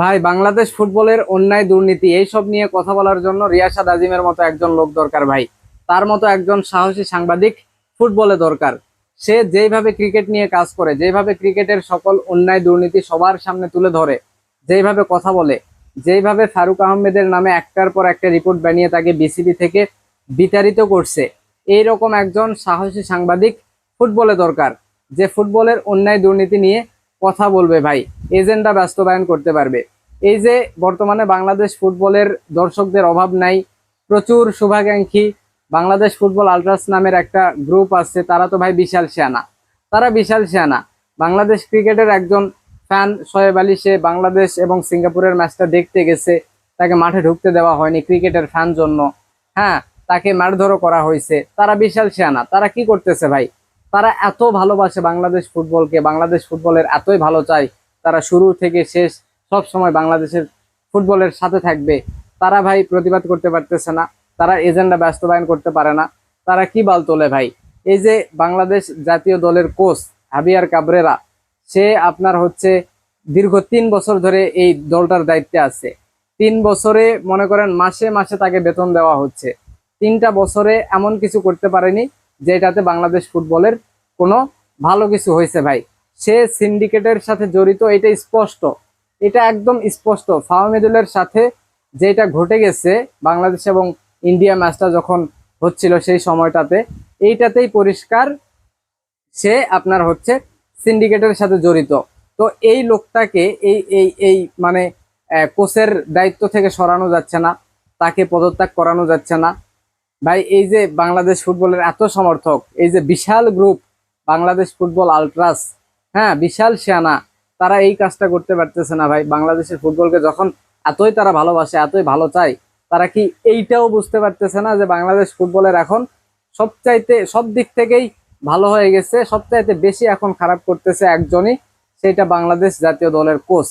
ভাই, বাংলাদেশ ফুটবলের অন্যায় দুর্নীতি, এইসব নিয়ে কথা বলার জন্য রিয়াসাদ আজিমের মতো একজন লোক দরকার ভাই। তার মতো একজন সাহসী সাংবাদিক ফুটবলে দরকার। সে যেইভাবে ক্রিকেট নিয়ে কাজ করে যেভাবে ক্রিকেটের সকল অন্যায় দুর্নীতি সবার সামনে তুলে ধরে, যেইভাবে কথা বলে, যেইভাবে ফারুক আহমেদের নামে একটার পর একটা রিপোর্ট বানিয়ে তাকে বিসিবি থেকে বিতাড়িত করছে এই রকম একজন সাহসী সাংবাদিক ফুটবলে দরকার, যে ফুটবলের অন্যায় দুর্নীতি নিয়ে কথা বলবে ভাই, এজেন্ডা বাস্তবায়ন করতে পারবে। এই যে বর্তমানে বাংলাদেশ ফুটবলের দর্শকদের অভাব নাই, প্রচুর শুভাকাঙ্ক্ষী, বাংলাদেশ ফুটবল আলট্রাস নামের একটা গ্রুপ আছে, তারা তো ভাই বিশাল সেনা। তারা বিশাল সেনা। বাংলাদেশ ক্রিকেটের একজন ফ্যান শোয়েব আলী, সে বাংলাদেশ এবং সিঙ্গাপুরের ম্যাচটা দেখতে গেছে, তাকে মাঠে ঢুকতে দেওয়া হয়নি ক্রিকেটের ফ্যান জন্য। হ্যাঁ তাকে মারধরও করা হয়েছে। তারা বিশাল সেনা। তারা কি করতেছে ভাই? তারা এত ভালোবাসে বাংলাদেশ ফুটবলকে, বাংলাদেশ ফুটবলের এতই ভালো চায়, তারা শুরু থেকে শেষ সব সময় বাংলাদেশের ফুটবলের সাথে থাকবে। তারা ভাই প্রতিবাদ করতে পারতেছে না, তারা এজেন্ডা বাস্তবায়ন করতে পারে না। তারা কি বাল তোলে ভাই? এই যে বাংলাদেশ জাতীয় দলের কোচ হাবিয়ার কাবরেরা, সে আপনার হচ্ছে দীর্ঘ তিন বছর ধরে এই দলটার দায়িত্বে আছে। তিন বছরে মনে করেন মাসে মাসে তাকে বেতন দেওয়া হচ্ছে। তিনটা বছরে এমন কিছু করতে পারেনি যেটাতে বাংলাদেশ ফুটবলের কোনো ভালো কিছু হয়েছে ভাই। সে সিন্ডিকেটের সাথে জড়িত, এটা স্পষ্ট। এটা একদম স্পষ্ট। ফাহমিদুলের সাথে যেটা ঘটে গেছে, বাংলাদেশ এবং ইন্ডিয়া ম্যাচটা যখন হচ্ছিল সেই সময়টাতে, এইটাতেই পরিষ্কার সে আপনার হচ্ছে সিন্ডিকেটের সাথে জড়িত। তো এই লোকটাকে, এই এই এই মানে কোচের দায়িত্ব থেকে সরানো যাচ্ছে না, তাকে পদত্যাগ করানো যাচ্ছে না। ভাই, এই যে বাংলাদেশ ফুটবলের এত সমর্থক, এই যে বিশাল গ্রুপ বাংলাদেশ ফুটবল আলট্রাস হ্যাঁ বিশাল সেনা, তারা এই কাজটা করতে পারতেছে না ভাই। বাংলাদেশের ফুটবলকে যখন এতই তারা ভালোবাসে, এতই ভালো চায়, তারা কি এইটাও বুঝতে পারতেছে না যে বাংলাদেশ ফুটবলের এখন সবচাইতে, সব দিক থেকেই ভালো হয়ে গেছে, সবচাইতে বেশি এখন খারাপ করতেছে একজনই, সেটা বাংলাদেশ জাতীয় দলের কোচ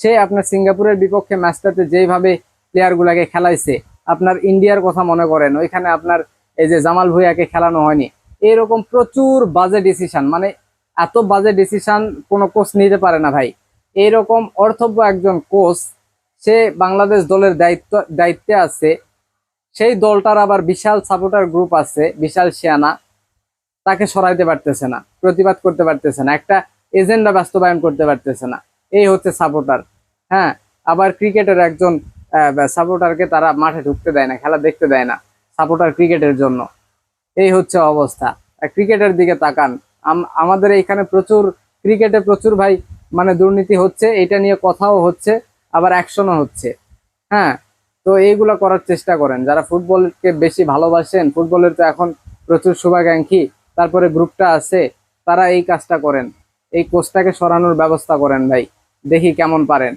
সে আপনার সিঙ্গাপুরের বিপক্ষে ম্যাচটাতে যেইভাবে প্লেয়ারগুলাকে খেলাইছে আপনার ইন্ডিয়ার কথা মনে করেন, ওইখানে আপনার এই যে জামাল ভুইয়াকে খেলানো হয়নি। এরকম প্রচুর বাজে ডিসিশন মানে এত বাজে ডিসিশন কোনো কোচ নিতে পারে না ভাই। এইরকম অর্থব্য একজন কোচ সে বাংলাদেশ দলের দায়িত্ব, দায়িত্বে আছে। সেই দলটার আবার বিশাল সাপোর্টার গ্রুপ আছে, বিশাল শিয়ানা তাকে সরাইতে পারতেছে না, প্রতিবাদ করতে পারতেছে না, একটা এজেন্ডা বাস্তবায়ন করতে পারতেছে না। এই হচ্ছে সাপোর্টার হ্যাঁ? আবার ক্রিকেটের একজন সাপোর্টারকে তারা মাঠে ঢুকতে দেয় না, খেলা দেখতে দেয় না সাপোর্টার ক্রিকেটের জন্য। এই হচ্ছে অবস্থা। ক্রিকেটের দিকে তাকান। আম- আমাদের এইখানে প্রচুর, ক্রিকেটে প্রচুর ভাই মানে দুর্নীতি হচ্ছে এটা নিয়ে কথাও হচ্ছে, আবার অ্যাকশনও হচ্ছে। হ্যাঁ তো এইগুলো করার চেষ্টা করেন। যারা ফুটবলকে বেশি ভালোবাসেন, ফুটবলের তো এখন প্রচুর শুভাকাঙ্ক্ষী, তারপরে গ্রুপটা আছে, তারা এই কাজটা করেন। এই কোচটাকে সরানোর ব্যবস্থা করেন ভাই। দেখি কেমন পারেন।